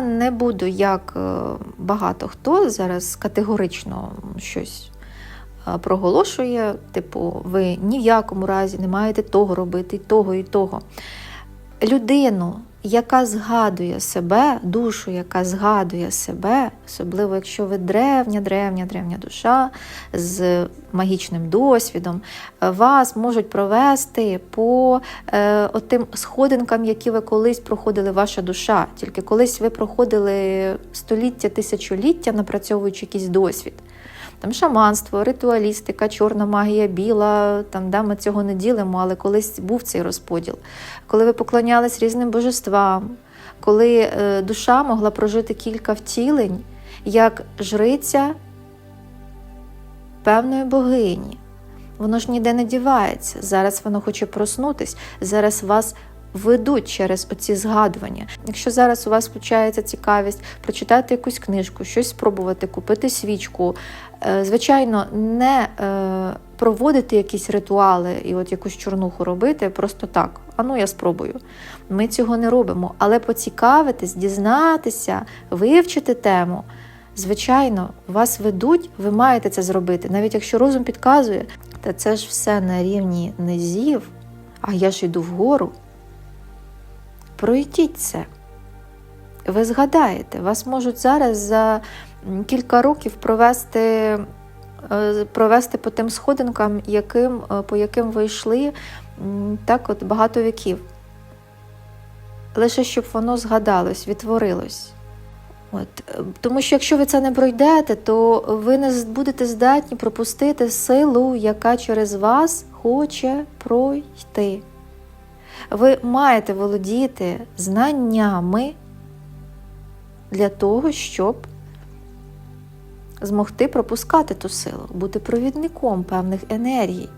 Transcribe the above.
Не буду, як е, багато хто зараз категорично щось е, проголошує, типу, ви ні в якому разі не маєте того робити, того, і того. Людину, яка згадує себе, душу, яка згадує себе, особливо якщо ви древня, древня, древня душа з магічним досвідом, вас можуть провести по е, отим сходинкам, які ви колись проходили ваша душа. Тільки колись ви проходили століття, тисячоліття, напрацьовуючи якийсь досвід. Там шаманство, ритуалістика, чорна магія, біла, там да, ми цього не ділимо, але колись був цей розподіл. Коли ви поклонялись різним божествам, коли е, душа могла прожити кілька втілень як жриця певної богині. Воно ж ніде не дівається. Зараз воно хоче проснутись, зараз вас ведуть через оці згадування. Якщо зараз у вас включається цікавість прочитати якусь книжку, щось спробувати, купити свічку, е, звичайно, не е, проводити якісь ритуали і от якусь чорнуху робити просто так. А ну я спробую. Ми цього не робимо, але поцікавитись, дізнатися, вивчити тему. Звичайно, вас ведуть, ви маєте це зробити. Навіть якщо розум підказує, та це ж все на рівні низів, а я ж йду вгору. Пройдіть це. Ви згадаєте, вас можуть зараз за кілька років провести, е, провести по тим сходинкам, яким, е, по яким ви йшли так от багато віків. Лише щоб воно згадалось, відтворилось. От. е, Тому що якщо ви це не пройдете, то ви не будете здатні пропустити силу, яка через вас хоче пройти. Ви маєте володіти знаннями для того, щоб змогти пропускати ту силу, бути провідником певних енергій.